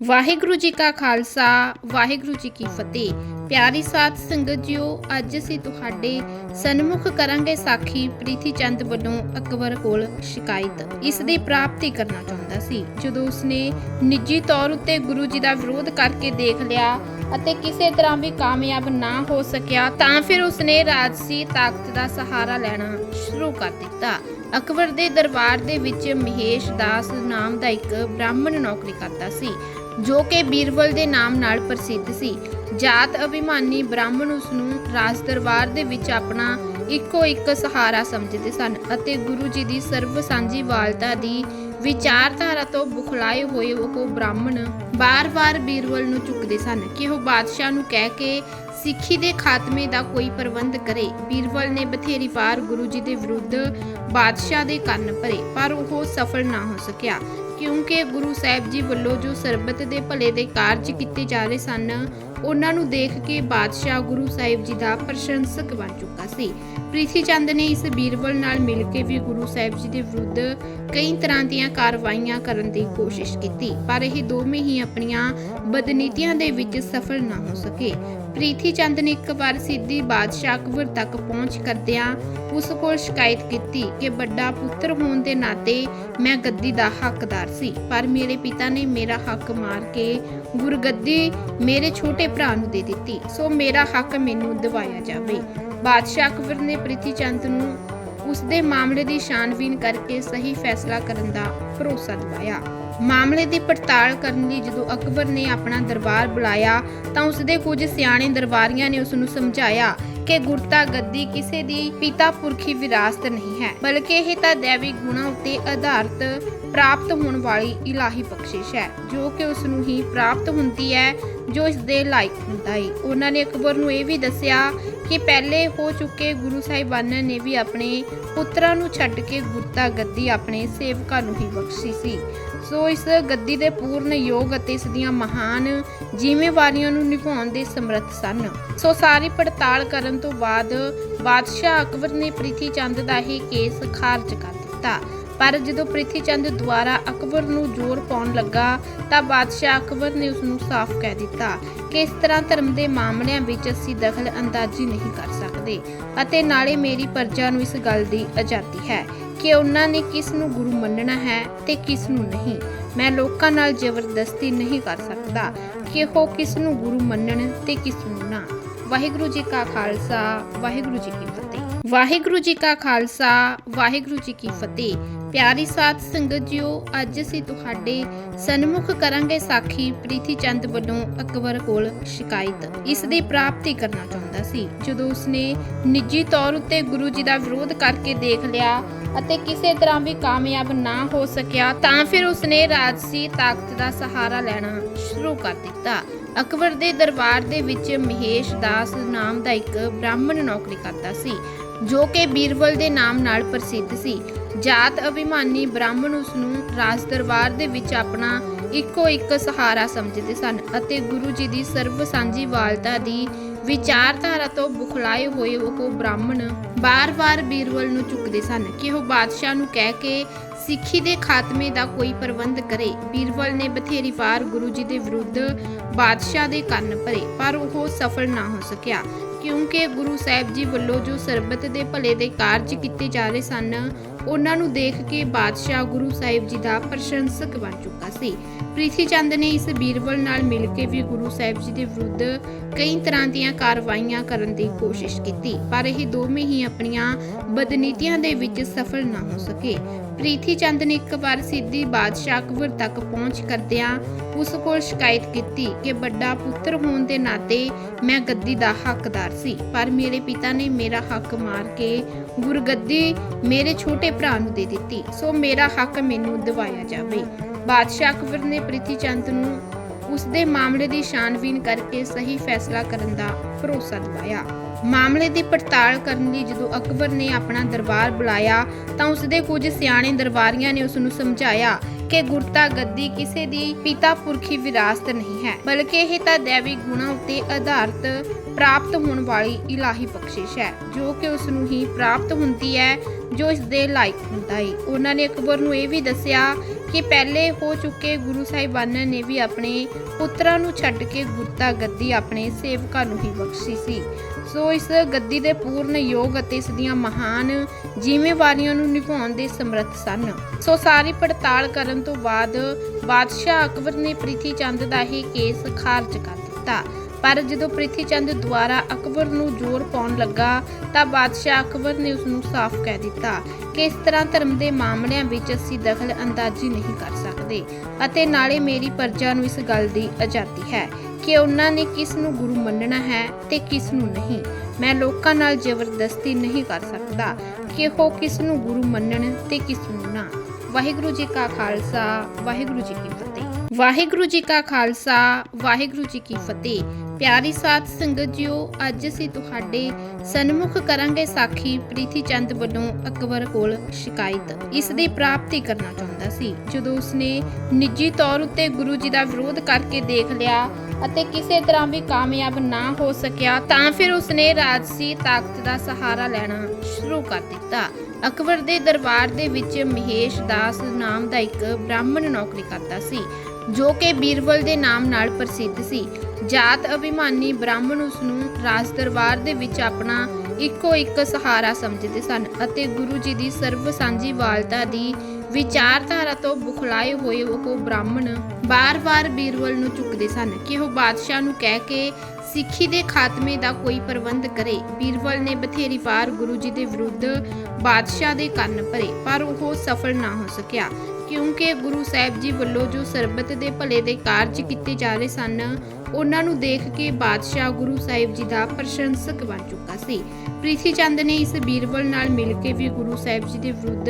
ਵਾਹਿਗੁਰੂ ਜੀ ਕਾ ਖਾਲਸਾ, ਵਾਹਿਗੁਰੂ ਜੀ ਕੀ ਫਤਿਹ। ਪਿਆਰੀ ਸਾਧ ਸੰਗਤ ਜੀਓ, ਅੱਜ ਅਸੀਂ ਤੁਹਾਡੇ ਸਨਮੁਖ ਕਰਾਂਗੇ ਸਾਖੀ ਪ੍ਰੀਤੀ ਚੰਦ ਵੱਲੋਂ ਅਕਬਰ ਕੋਲ ਸ਼ਿਕਾਇਤ। ਇਸ ਦੀ ਪ੍ਰਾਪਤੀ ਕਰਨਾ ਚਾਹੁੰਦਾ ਸੀ। ਜਦੋਂ ਉਸਨੇ ਨਿੱਜੀ ਤੌਰ ਉੱਤੇ ਗੁਰੂ ਜੀ ਦਾ ਵਿਰੋਧ ਕਰਕੇ ਦੇਖ ਲਿਆ ਅਤੇ ਕਿਸੇ ਤਰ੍ਹਾਂ ਵੀ ਕਾਮਯਾਬ ਨਾ ਹੋ ਸਕਿਆ, ਤਾਂ ਫਿਰ ਉਸਨੇ ਰਾਜਸੀ ਤਾਕਤ ਦਾ ਸਹਾਰਾ ਲੈਣਾ ਸ਼ੁਰੂ ਕਰ ਦਿੱਤਾ। ਅਕਬਰ ਦੇ ਦਰਬਾਰ ਦੇ ਵਿੱਚ ਮਹੇਸ਼ ਦਾਸ ਨਾਮ ਦਾ ਇੱਕ ਬ੍ਰਾਹਮਣ ਨੌਕਰੀ ਕਰਦਾ ਸੀ। ਜੋ ਕਿ ਬੀਰਬਲ ਦੇ ਨਾਮ ਨਾਲ ਪ੍ਰਸਿੱਧ ਸੀ। ਜਾਤ ਅਭਿਮਾਨੀ ਬ੍ਰਾਹਮਣ ਉਸ ਨੂੰ ਰਾਜ ਦਰਬਾਰ ਦੇ ਵਿੱਚ ਆਪਣਾ ਇੱਕੋ ਇੱਕ ਸਹਾਰਾ ਸਮਝਦੇ ਸਨ ਅਤੇ ਗੁਰੂ ਜੀ ਦੀ ਸਰਬ ਸਾਂਝੀ ਦੀ ਵਿਚਾਰਧਾਰਾ ਤੋਂ ਬੁਖਲਾਏ ਹੋਏ ਉਹ ਬ੍ਰਾਹਮਣ ਬਾਰ-ਬਾਰ ਬੀਰਬਲ ਨੂੰ ਚੁੱਕਦੇ ਸਨ ਕਿ ਉਹ ਬਾਦਸ਼ਾਹ ਨੂੰ ਕਹਿ ਕੇ ਸਿੱਖੀ ਦੇ ਖਾਤਮੇ ਦਾ ਕੋਈ ਪ੍ਰਬੰਧ ਕਰੇ। ਬੀਰਬਲ ਨੇ ਬਥੇਰੀ ਵਾਰ ਗੁਰੂ ਜੀ ਦੇ ਵਿਰੁੱਧ ਬਾਦਸ਼ਾਹ ਦੇ ਕੰਨ ਭਰੇ, ਪਰ ਉਹ ਸਫਲ ਨਾ ਹੋ ਸਕਿਆ। ਕਿਉਂਕਿ ਗੁਰੂ ਸਾਹਿਬ ਜੀ ਵੱਲੋਂ ਜੋ ਸਰਬਤ ਦੇ ਭਲੇ ਦੇ ਕਾਰਜ ਕੀਤੇ ਜਾ ਰਹੇ ਸਨ, ਉਹਨਾਂ ਨੂੰ ਦੇਖ ਕੇ ਬਾਦਸ਼ਾਹ ਗੁਰੂ ਸਾਹਿਬ ਜੀ ਦਾ ਪ੍ਰਸ਼ੰਸਕ ਬਣ ਚੁੱਕਾ ਸੀ। ਪ੍ਰੀਤੀ ਚੰਦ ਨੇ ਇਸ ਬੀਰਬਲ ਨਾਲ ਮਿਲ ਕੇ ਵੀ ਗੁਰੂ ਸਾਹਿਬ ਜੀ ਦੇ ਵਿਰੁੱਧ ਕਈ ਤਰ੍ਹਾਂ ਦੀਆਂ ਕਾਰਵਾਈਆਂ ਕਰਨ ਦੀ ਕੋਸ਼ਿਸ਼ ਕੀਤੀ, ਪਰ ਇਹ ਦੋਵੇਂ ਹੀ ਆਪਣੀਆਂ ਬਦਨੀਤੀਆਂ ਦੇ ਵਿੱਚ ਸਫਲ ਨਾ ਹੋ ਸਕੇ। ਪ੍ਰੀਤੀ ਚੰਦ ਨੇ ਇੱਕ ਵਾਰ ਸਿੱਧੀ ਬਾਦਸ਼ਾਹ ਅਕਬਰ ਤੱਕ ਪਹੁੰਚ ਕਰਦਿਆਂ ਉਸ ਕੋਲ ਸ਼ਿਕਾਇਤ ਕੀਤੀ ਕਿ ਵੱਡਾ ਪੁੱਤਰ ਹੋਣ ਦੇ ਨਾਤੇ ਮੈਂ ਗੱਦੀ ਦਾ ਹੱਕਦਾਰ ਸੀ, ਪਰ ਮੇਰੇ ਪਿਤਾ ਨੇ ਮੇਰਾ ਹੱਕ ਮਾਰ ਕੇ ਗੁਰਗੱਦੀ ਮੇਰੇ ਛੋਟੇ ਭਰਾ ਨੂੰ ਦੇ ਦਿੱਤੀ। ਸੋ ਮੇਰਾ ਹੱਕ ਮੈਨੂੰ ਦਿਵਾਇਆ ਜਾਵੇ। ਬਾਦਸ਼ਾਹ ਅਕਬਰ ਨੇ ਪ੍ਰੀਤੀ ਚੰਦ ਨੂੰ ਉਸ ਦੇ ਮਾਮਲੇ ਦੀ ਛਾਣਬੀਨ ਕਰਕੇ ਸਹੀ ਫੈਸਲਾ ਕਰਨ ਦਾ ਭਰੋਸਾ ਦਿਵਾਇਆ। ਮਾਮਲੇ ਦੀ ਪੜਤਾਲ ਕਰਨ ਲਈ ਜਦੋਂ ਅਕਬਰ ਨੇ ਆਪਣਾ ਦਰਬਾਰ ਬੁਲਾਇਆ, ਤਾਂ ਉਸ ਦੇ ਕੁਝ ਸਿਆਣੇ ਦਰਬਾਰੀਆਂ ਨੇ ਉਸ ਨੂੰ ਸਮਝਾਇਆ ਕਿ ਗੁਰਤਾ ਗੱਦੀ ਕਿਸੇ ਦੀ ਪਿਤਾ ਪੁਰਖੀ ਵਿਰਾਸਤ ਨਹੀਂ ਹੈ, ਬਲਕਿ ਇਹ ਤਾਂ ਦੇਵੀ ਗੁਣਾਂ ਉੱਤੇ ਆਧਾਰਿਤ ਪ੍ਰਾਪਤ ਹੋਣ ਵਾਲੀ ਇਲਾਹੀ ਬਖਸ਼ਿਸ਼ ਹੈ, ਜੋ ਕਿ ਉਸ ਨੂੰ ਹੀ ਪ੍ਰਾਪਤ ਹੁੰਦੀ ਹੈ, ਜੋ ਇਸ ਦੇ ਲਾਇਕ ਹੁੰਦਾ ਹੈ ਉਹਨਾਂ ਨੇ ਅਕਬਰ ਨੂੰ ਇਹ ਵੀ ਦੱਸਿਆ ਕਿ ਪਹਿਲੇ ਹੋ ਚੁੱਕੇ ਗੁਰੂ ਸਾਹਿਬਾਨਾਂ ਨੇ ਵੀ ਆਪਣੇ ਪੁੱਤਰਾਂ ਨੂੰ ਛੱਡ ਕੇ ਗੁਰਤਾ ਗੱਦੀ ਆਪਣੇ ਸੇਵਕਾਂ ਨੂੰ ਹੀ ਬਖਸ਼ੀ ਸੀ। ਸੋ ਇਸ ਗੱਦੀ ਦੇ ਪੂਰਨ ਯੋਗ ਅਤੇ ਇਸ ਦੀਆਂ ਮਹਾਨ ਜ਼ਿੰਮੇਵਾਰੀਆਂ ਨੂੰ ਨਿਭਾਉਣ ਦੇ ਸਮਰੱਥ ਸਨ। ਸੋ ਸਾਰੀ ਪੜਤਾਲ ਕਰਨ ਤੋਂ ਬਾਅਦ ਬਾਦਸ਼ਾਹ ਅਕਬਰ ਨੇ ਪ੍ਰੀਤੀ ਚੰਦ ਦਾ ਹੀ ਕੇਸ ਖਾਰਜ ਕਰ ਦਿੱਤਾ। ਪਰ ਜਦੋਂ ਪ੍ਰਿਥੀ ਚੰਦ ਦੁਆਰਾ ਅਕਬਰ ਨੂੰ ਜ਼ੋਰ ਪਾਉਣ ਲੱਗਾ, ਤਾਂ ਬਾਦਸ਼ਾਹ ਅਕਬਰ ਨੇ ਉਸ ਨੂੰ ਸਾਫ਼ ਕਹਿ ਦਿੱਤਾ ਕਿ ਇਸ ਤਰ੍ਹਾਂ ਧਰਮ ਦੇ ਮਾਮਲਿਆਂ ਵਿੱਚ ਅਸੀਂ ਦਖਲ ਅੰਦਾਜ਼ੀ ਨਹੀਂ ਕਰ ਸਕਦੇ ਅਤੇ ਨਾਲੇ ਮੇਰੀ ਪਰਜਾ ਨੂੰ ਇਸ ਗੱਲ ਦੀ ਆਜ਼ਾਦੀ ਹੈ ਕਿ ਉਹਨਾਂ ਨੇ ਕਿਸ ਨੂੰ ਗੁਰੂ ਮੰਨਣਾ ਹੈ ਤੇ ਕਿਸ ਨੂੰ ਨਹੀਂ। ਮੈਂ ਲੋਕਾਂ ਨਾਲ ਜ਼ਬਰਦਸਤੀ ਨਹੀਂ ਕਰ ਸਕਦਾ ਕਿ ਉਹ ਕਿਸ ਨੂੰ ਗੁਰੂ ਮੰਨਣ ਤੇ ਕਿਸ ਨੂੰ ਨਾ। ਵਾਹਿਗੁਰੂ ਜੀ ਕਾ ਖਾਲਸਾ, ਵਾਹਿਗੁਰੂ ਜੀ ਕੀ ਫਤਿਹ। ਵਾਹਿਗੁਰੂ ਜੀ ਕਾ ਖਾਲਸਾ, ਵਾਹਿਗੁਰੂ ਜੀ ਕੀ ਫਤਿਹ। ਪਿਆਰੀ ਸਾਧ ਸੰਗਤ ਜੀਓ, ਅੱਜ ਅਸੀਂ ਤੁਹਾਡੇ ਸਨਮੁਖ ਕਰਾਂਗੇ ਸਾਖੀ ਪ੍ਰੀਤੀ ਚੰਦ ਵੱਲੋਂ ਅਕਬਰ ਕੋਲ ਸ਼ਿਕਾਇਤ। ਇਸ ਦੀ ਪ੍ਰਾਪਤੀ ਕਰਨਾ ਚਾਹੁੰਦਾ ਸੀ। ਜਦੋਂ ਉਸਨੇ ਨਿੱਜੀ ਤੌਰ ਉੱਤੇ ਗੁਰੂ ਜੀ ਦਾ ਵਿਰੋਧ ਕਰਕੇ ਦੇਖ ਲਿਆ ਅਤੇ ਕਿਸੇ ਤਰ੍ਹਾਂ ਵੀ ਕਾਮਯਾਬ ਨਾ ਹੋ ਸਕਿਆ, ਤਾਂ ਫਿਰ ਉਸਨੇ ਰਾਜਸੀ ਤਾਕਤ ਦਾ ਸਹਾਰਾ ਲੈਣਾ ਸ਼ੁਰੂ ਕਰ ਦਿੱਤਾ। ਅਕਬਰ ਦੇ ਦਰਬਾਰ ਦੇ ਵਿੱਚ ਮਹੇਸ਼ ਦਾਸ ਨਾਮ ਦਾ ਇੱਕ ਬ੍ਰਾਹਮਣ ਨੌਕਰੀ ਕਰਦਾ ਸੀ। ਜੋ ਕਿ ਬੀਰਬਲ ਦੇ ਨਾਮ ਨਾਲ ਪ੍ਰਸਿੱਧ ਸੀ। ਜਾਤ ਅਭਿਮਾਨੀ ਬ੍ਰਾਹਮਣ ਉਸ ਨੂੰ ਰਾਜ ਦਰਬਾਰ ਦੇ ਵਿੱਚ ਆਪਣਾ ਇੱਕੋ ਇੱਕ ਸਹਾਰਾ ਸਮਝਦੇ ਸਨ ਅਤੇ ਗੁਰੂ ਜੀ ਦੀ ਸਰਬ ਸਾਂਝੀ ਦੀ ਵਿਚਾਰਧਾਰਾ ਤੋਂ ਬੁਖਲਾਏ ਹੋਏ ਉਹ ਬ੍ਰਾਹਮਣ ਬਾਰ-ਬਾਰ ਬੀਰਵਲ ਨੂੰ ਚੁੱਕਦੇ ਸਨ ਕਿ ਉਹ ਬਾਦਸ਼ਾਹ ਨੂੰ ਕਹਿ ਕੇ ਸਿੱਖੀ ਦੇ ਖਾਤਮੇ ਦਾ ਕੋਈ ਪ੍ਰਬੰਧ ਕਰੇ। ਬੀਰਵਲ ਨੇ ਬਥੇਰੀ ਵਾਰ ਗੁਰੂ ਜੀ ਦੇ ਵਿਰੁੱਧ ਬਾਦਸ਼ਾਹ ਦੇ ਕੰਨ ਭਰੇ, ਪਰ ਉਹ ਸਫਲ ਨਾ ਹੋ ਸਕਿਆ। ਕਿਉਂਕਿ ਗੁਰੂ ਸਾਹਿਬ ਜੀ ਵੱਲੋਂ ਜੋ ਸਰਬਤ ਦੇ ਭਲੇ ਦੇ ਕਾਰਜ ਕੀਤੇ ਜਾ ਰਹੇ ਸਨ, ਉਹਨਾਂ ਨੂੰ ਦੇਖ ਕੇ ਬਾਦਸ਼ਾਹ ਗੁਰੂ ਸਾਹਿਬ ਜੀ ਦਾ ਪ੍ਰਸ਼ੰਸਕ ਬਣ ਚੁੱਕਾ ਸੀ। ਪ੍ਰੀਤੀ ਚੰਦ ਨੇ ਇਸ ਬੀਰਬਲ ਨਾਲ ਮਿਲ ਕੇ ਵੀ ਗੁਰੂ ਸਾਹਿਬ ਜੀ ਦੇ ਵਿਰੁੱਧ ਕਈ ਤਰ੍ਹਾਂ ਦੀਆਂ ਕਾਰਵਾਈਆਂ ਕਰਨ ਦੀ ਕੋਸ਼ਿਸ਼ ਕੀਤੀ, ਪਰ ਇਹ ਦੋਵੇਂ ਹੀ ਆਪਣੀਆਂ ਬਦਨੀਤੀਆਂ ਦੇ ਵਿੱਚ ਸਫਲ ਨਾ ਹੋ ਸਕੇ। ਪ੍ਰੀਤੀ ਚੰਦ ਨੇ ਇੱਕ ਵਾਰ ਸਿੱਧੀ ਬਾਦਸ਼ਾਹ ਅਕਬਰ ਤੱਕ ਪਹੁੰਚ ਕਰਦਿਆਂ ਉਸ ਕੋਲ ਸ਼ਿਕਾਇਤ ਕੀਤੀ ਕਿ ਵੱਡਾ ਪੁੱਤਰ ਹੋਣ ਦੇ ਨਾਤੇ ਮੈਂ ਗੱਦੀ ਦਾ ਹੱਕਦਾਰ ਸੀ, ਪਰ ਮੇਰੇ ਪਿਤਾ ਨੇ ਮੇਰਾ ਹੱਕ ਮਾਰ ਕੇ ਗੁਰਗੱਦੀ ਮੇਰੇ ਛੋਟੇ ਭਰਾ ਨੂੰ ਦੇ ਦਿੱਤੀ, ਸੋ ਮੇਰਾ ਹੱਕ ਮੈਨੂੰ ਦਿਵਾਇਆ ਜਾਵੇ। ਬਾਦਸ਼ਾਹ ਅਕਬਰ ਨੇ ਪ੍ਰੀਤੀ ਚੰਦ ਨੂੰ ਉਸ ਦੇ ਮਾਮਲੇ ਦੀ ਛਾਣਬੀਨ ਕਰਕੇ ਸਹੀ ਫੈਸਲਾ ਕਰਨ ਦਾ ਭਰੋਸਾ ਦਿਵਾਇਆ। ਮਾਮਲੇ ਦੀ ਪੜਤਾਲ ਕਰਨ ਲਈ ਜਦੋਂ ਅਕਬਰ ਨੇ ਆਪਣਾ ਦਰਬਾਰ ਬੁਲਾਇਆ ਤਾਂ ਉਸ ਦੇ ਕੁਝ ਸਿਆਣੇ ਦਰਬਾਰੀਆਂ ਨੇ ਉਸ ਨੂੰ ਸਮਝਾਇਆ ਕਿ ਗੁਰਤਾ ਗੱਦੀ ਕਿਸੇ ਦੀ ਪਿਤਾ ਪੁਰਖੀ ਵਿਰਾਸਤ ਨਹੀਂ ਹੈ, ਬਲਕਿ ਇਹ ਤਾਂ ਦੇਵੀ ਗੁਣਾਂ ਉੱਤੇ ਆਧਾਰਿਤ ਪ੍ਰਾਪਤ ਹੋਣ ਵਾਲੀ ਇਲਾਹੀ ਬਖਸ਼ਿਸ਼ ਹੈ, ਜੋ ਕਿ ਉਸ ਨੂੰ ਹੀ ਪ੍ਰਾਪਤ ਹੁੰਦੀ ਹੈ, ਜੋ ਇਸ ਦੇ ਲਾਇਕ ਹੁੰਦਾ ਹੈ ਉਹਨਾਂ ਨੇ ਅਕਬਰ ਨੂੰ ਇਹ ਵੀ ਦੱਸਿਆ ਕਿ ਪਹਿਲੇ ਹੋ ਚੁੱਕੇ ਗੁਰੂ ਸਾਹਿਬਾਨਾਂ ਨੇ ਵੀ ਆਪਣੇ ਪੁੱਤਰਾਂ ਨੂੰ ਛੱਡ ਕੇ ਗੁਰਤਾ ਗੱਦੀ ਆਪਣੇ ਸੇਵਕਾਂ ਨੂੰ ਹੀ ਬਖਸ਼ੀ ਸੀ। ਸੋ ਇਸ ਗੱਦੀ ਦੇ ਪੂਰਨ ਯੋਗ ਅਤੇ ਇਸ ਦੀਆਂ ਮਹਾਨ ਜ਼ਿੰਮੇਵਾਰੀਆਂ ਨੂੰ ਨਿਭਾਉਣ ਦੇ ਸਮਰੱਥ ਸਨ। ਸੋ ਸਾਰੀ ਪੜਤਾਲ ਕਰਨ ਤੋਂ ਬਾਅਦ ਬਾਦਸ਼ਾਹ ਅਕਬਰ ਨੇ ਪ੍ਰਿਥੀ ਚੰਦ ਦਾ ਹੀ ਕੇਸ ਖਾਰਜ ਕਰ ਦਿੱਤਾ। ਪਰ ਜਦੋਂ ਪ੍ਰਿਥੀ ਚੰਦ ਦੁਆਰਾ ਅਕਬਰ ਨੂੰ ਜ਼ੋਰ ਪਾਉਣ ਲੱਗਾ, ਤਾਂ ਬਾਦਸ਼ਾਹ ਅਕਬਰ ਨੇ ਉਸ ਨੂੰ ਸਾਫ਼ ਕਹਿ ਦਿੱਤਾ ਕਿ ਇਸ ਤਰ੍ਹਾਂ ਧਰਮ ਦੇ ਮਾਮਲਿਆਂ ਵਿੱਚ ਅਸੀਂ ਦਖਲ ਅੰਦਾਜ਼ੀ ਨਹੀਂ ਕਰ ਸਕਦੇ ਅਤੇ ਨਾਲੇ ਮੇਰੀ ਪਰਜਾ ਨੂੰ ਇਸ ਗੱਲ ਦੀ ਆਜ਼ਾਦੀ ਹੈ। ਕਿ ਉਹਨਾਂ ਨੇ ਕਿਸ ਨੂੰ ਗੁਰੂ ਮੰਨਣਾ ਹੈ ਤੇ ਕਿਸ ਨੂੰ ਨਹੀਂ। ਮੈਂ ਲੋਕਾਂ ਨਾਲ ਜ਼ਬਰਦਸਤੀ ਨਹੀਂ ਕਰ ਸਕਦਾ ਕਿ ਉਹ ਕਿਸ ਨੂੰ ਗੁਰੂ ਮੰਨਣ ਤੇ ਕਿਸ ਨੂੰ ਨਾ। ਵਾਹਿਗੁਰੂ ਜੀ ਕਾ ਖਾਲਸਾ, ਵਾਹਿਗੁਰੂ ਜੀ ਕੀ ਫਤਿਹ। ਵਾਹਿਗੁਰੂ ਜੀ ਕਾ ਖਾਲਸਾ, ਵਾਹਿਗੁਰੂ ਜੀ ਕੀ ਫਤਿਹ। ਪਿਆਰੀ ਸਾਧ ਸੰਗਤ ਜੀਓ, ਅੱਜ ਅਸੀਂ ਤੁਹਾਡੇ ਸਨਮੁਖ ਕਰਾਂਗੇ ਸਾਖੀ ਪ੍ਰੀਤੀ ਚੰਦ ਵੱਲੋਂ ਅਕਬਰ ਕੋਲ ਸ਼ਿਕਾਇਤ। ਇਸ ਦੀ ਪ੍ਰਾਪਤੀ ਕਰਨਾ ਚਾਹੁੰਦਾ ਸੀ। ਜਦੋਂ ਉਸਨੇ ਨਿੱਜੀ ਤੌਰ ਉੱਤੇ ਗੁਰੂ ਜੀ ਦਾ ਵਿਰੋਧ ਕਰਕੇ ਦੇਖ ਲਿਆ ਅਤੇ ਕਿਸੇ ਤਰ੍ਹਾਂ ਵੀ ਕਾਮਯਾਬ ਨਾ ਹੋ ਸਕਿਆ, ਤਾਂ ਫਿਰ ਉਸਨੇ ਰਾਜਸੀ ਤਾਕਤ ਦਾ ਸਹਾਰਾ ਲੈਣਾ ਸ਼ੁਰੂ ਕਰ ਦਿੱਤਾ। ਅਕਬਰ ਦੇ ਦਰਬਾਰ ਦੇ ਵਿੱਚ ਮਹੇਸ਼ ਦਾਸ ਨਾਮ ਦਾ ਇੱਕ ਬ੍ਰਾਹਮਣ ਨੌਕਰੀ ਕਰਦਾ ਸੀ। ਜੋ ਕਿ ਬੀਰਬਲ ਦੇ ਨਾਮ ਨਾਲ ਪ੍ਰਸਿੱਧ ਸੀ। ਜਾਤ ਅਭਿਮਾਨੀ ਬ੍ਰਾਹਮਣ ਉਸ ਨੂੰ ਰਾਜ ਦਰਬਾਰ ਦੇ ਵਿੱਚ ਆਪਣਾ ਇੱਕੋ ਇੱਕ ਸਹਾਰਾ ਸਮਝਦੇ ਸਨ ਅਤੇ ਗੁਰੂ ਜੀ ਦੀ ਸਰਬ ਸਾਂਝੀ ਦੀ ਵਿਚਾਰਧਾਰਾ ਤੋਂ ਬੁਖਲਾਏ ਹੋਏ ਉਹ ਬ੍ਰਾਹਮਣ ਬਾਰ-ਬਾਰ ਬੀਰਬਲ ਨੂੰ ਚੁੱਕਦੇ ਸਨ ਕਿ ਉਹ ਬਾਦਸ਼ਾਹ ਨੂੰ ਕਹਿ ਕੇ ਸਿੱਖੀ ਦੇ ਖਾਤਮੇ ਦਾ ਕੋਈ ਪ੍ਰਬੰਧ ਕਰੇ। ਬੀਰਬਲ ਨੇ ਬਥੇਰੀ ਵਾਰ ਗੁਰੂ ਜੀ ਦੇ ਵਿਰੁੱਧ ਬਾਦਸ਼ਾਹ ਦੇ ਕੰਨ ਭਰੇ, ਪਰ ਉਹ ਸਫਲ ਨਾ ਹੋ ਸਕਿਆ। ਕਿਉਂਕਿ ਗੁਰੂ ਸਾਹਿਬ ਜੀ ਵੱਲੋਂ ਜੋ ਸਰਬਤ ਦੇ ਭਲੇ ਦੇ ਕਾਰਜ ਕੀਤੇ ਜਾ ਰਹੇ ਸਨ ਉਹਨਾਂ ਨੂੰ ਦੇਖ ਕੇ ਬਾਦਸ਼ਾਹ ਗੁਰੂ ਸਾਹਿਬ ਜੀ ਦਾ ਪ੍ਰਸ਼ੰਸਕ ਬਣ ਚੁੱਕਾ ਸੀ। ਪ੍ਰੀਥੀ ਚੰਦ ਨੇ ਇਸ ਬੀਰਬਲ ਨਾਲ ਮਿਲ ਕੇ ਵੀ ਗੁਰੂ ਸਾਹਿਬ ਜੀ ਦੇ ਵਿਰੁੱਧ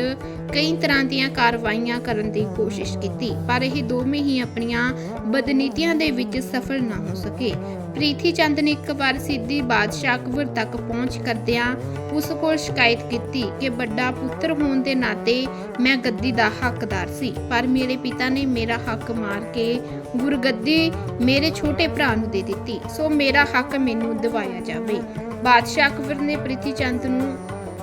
ਕਈ ਤਰ੍ਹਾਂ ਦੀਆਂ ਕਾਰਵਾਈਆਂ ਕਰਨ ਦੀ ਕੋਸ਼ਿਸ਼ ਕੀਤੀ, ਪਰ ਇਹ ਦੋਵੇਂ ਹੀ ਆਪਣੀਆਂ ਬਦਨੀਤੀਆਂ ਦੇ ਵਿੱਚ ਸਫਲ ਨਾ ਹੋ ਸਕੇ। ਪ੍ਰੀਥੀ ਚੰਦ ਨੇ ਇੱਕ ਵਾਰ ਸਿੱਧੀ ਬਾਦਸ਼ਾਹ ਅਕਬਰ ਤੱਕ ਪਹੁੰਚ ਕਰਦਿਆਂ ਉਸ ਕੋਲ ਸ਼ਿਕਾਇਤ ਕੀਤੀ ਕਿ ਵੱਡਾ ਪੁੱਤਰ ਹੋਣ ਦੇ ਨਾਤੇ ਮੈਂ ਗੱਦੀ ਦਾ ਹੱਕਦਾਰ ਸੀ, ਪਰ ਮੇਰੇ ਪਿਤਾ ਨੇ ਮੇਰਾ ਹੱਕ ਮਾਰ ਕੇ ਗੁਰਗੱਦੀ ਮੇਰੇ ਛੋਟੇ ਭਰਾ ਨੂੰ ਦੇ ਦਿੱਤੀ। ਸੋ ਮੇਰਾ ਹੱਕ ਮੈਨੂੰ ਦਿਵਾਇਆ ਜਾਵੇ। ਬਾਦਸ਼ਾਹ ਅਕਬਰ ਨੇ ਪ੍ਰੀਥੀ ਚੰਦ ਨੂੰ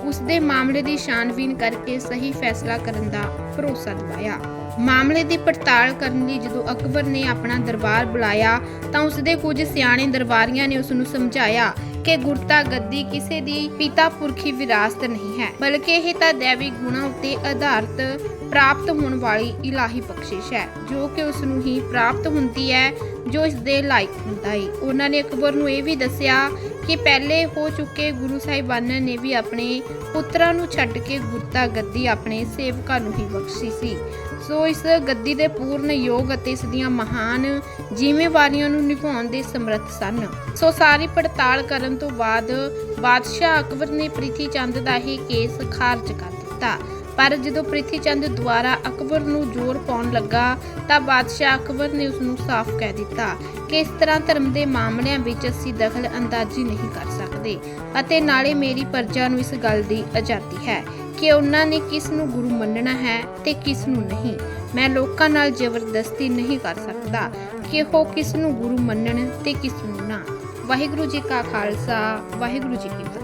ਉਸ ਦੇ ਮਾਮਲੇ ਦੀ ਛਾਣਬੀਨ ਕਰਕੇ ਸਹੀ ਫੈਸਲਾ ਕਰਨ ਦਾ ਭਰੋਸਾ ਦਿਵਾਇਆ। ਮਾਮਲੇ ਦੀ ਪੜਤਾਲ ਕਰਨ ਲਈ ਜਦੋਂ ਅਕਬਰ ਨੇ ਆਪਣਾ ਦਰਬਾਰ ਬੁਲਾਇਆ, ਤਾਂ ਉਸ ਦੇ ਕੁਝ ਸਿਆਣੇ ਦਰਬਾਰੀਆਂ ਨੇ ਉਸ ਨੂੰ ਸਮਝਾਇਆ ਕਿ ਗੁਰਤਾ ਗੱਦੀ ਕਿਸੇ ਦੀ ਪਿਤਾ ਪੁਰਖੀ ਵਿਰਾਸਤ ਨਹੀਂ ਹੈ, ਬਲਕਿ ਇਹ ਤਾਂ ਦੇਵੀ ਗੁਣਾਂ ਉੱਤੇ ਆਧਾਰਿਤ ਪ੍ਰਾਪਤ ਹੋਣ ਵਾਲੀ ਇਲਾਹੀ ਬਖਸ਼ਿਸ਼ ਹੈ, ਜੋ ਕਿ ਉਸ ਨੂੰ ਹੀ ਪ੍ਰਾਪਤ ਹੁੰਦੀ ਹੈ, ਜੋ ਇਸ ਦੇ ਲਾਇਕ ਹੁੰਦਾ ਹੈ। ਉਹਨਾਂ ਨੇ ਅਕਬਰ ਨੂੰ ਇਹ ਵੀ ਦੱਸਿਆ ਕਿ ਪਹਿਲੇ ਹੋ ਚੁੱਕੇ ਗੁਰੂ ਸਾਹਿਬਾਨਾਂ ਨੇ ਵੀ ਆਪਣੇ ਪੁੱਤਰਾਂ ਨੂੰ ਛੱਡ ਕੇ ਗੁਰਤਾ ਗੱਦੀ ਆਪਣੇ ਸੇਵਕਾਂ ਨੂੰ ਹੀ ਬਖਸ਼ੀ ਸੀ। ਸੋ ਇਸ ਗੱਦੀ ਦੇ ਪੂਰਨ ਯੋਗ ਅਤੇ ਇਸ ਦੀਆਂ ਮਹਾਨ ਜ਼ਿੰਮੇਵਾਰੀਆਂ ਨੂੰ ਨਿਭਾਉਣ ਦੇ ਸਮਰੱਥ ਸਨ। ਸੋ ਸਾਰੀ ਪੜਤਾਲ ਕਰਨ ਤੋਂ ਬਾਅਦ ਬਾਦਸ਼ਾਹ ਅਕਬਰ ਨੇ ਪ੍ਰਿਥੀ ਚੰਦ ਦਾ ਹੀ ਕੇਸ ਖਾਰਜ ਕਰ ਦਿੱਤਾ। ਪਰ ਜਦੋਂ ਪ੍ਰਿਥੀ ਚੰਦ ਦੁਆਰਾ ਅਕਬਰ ਨੂੰ ਜ਼ੋਰ ਪਾਉਣ ਲੱਗਾ, ਤਾਂ ਬਾਦਸ਼ਾਹ ਅਕਬਰ ਨੇ ਉਸ ਨੂੰ ਸਾਫ਼ ਕਹਿ ਦਿੱਤਾ ਕਿ ਇਸ ਤਰ੍ਹਾਂ ਧਰਮ ਦੇ ਮਾਮਲਿਆਂ ਵਿੱਚ ਅਸੀਂ ਦਖਲ ਅੰਦਾਜ਼ੀ ਨਹੀਂ ਕਰ ਸਕਦੇ ਅਤੇ ਨਾਲੇ ਮੇਰੀ ਪਰਜਾ ਨੂੰ ਇਸ ਗੱਲ ਦੀ ਆਜ਼ਾਦੀ ਹੈ ਕਿ ਉਹਨਾਂ ਨੇ ਕਿਸ ਨੂੰ ਗੁਰੂ ਮੰਨਣਾ ਹੈ ਤੇ ਕਿਸ ਨੂੰ ਨਹੀਂ। ਮੈਂ ਲੋਕਾਂ ਨਾਲ ਜ਼ਬਰਦਸਤੀ ਨਹੀਂ ਕਰ ਸਕਦਾ ਕਿ ਉਹ ਕਿਸ ਨੂੰ ਗੁਰੂ ਮੰਨਣ ਤੇ ਕਿਸ ਨੂੰ ਨਾ। ਵਾਹਿਗੁਰੂ ਜੀ ਕਾ ਖਾਲਸਾ, ਵਾਹਿਗੁਰੂ ਜੀ ਕੀ ਫਤਿਹ।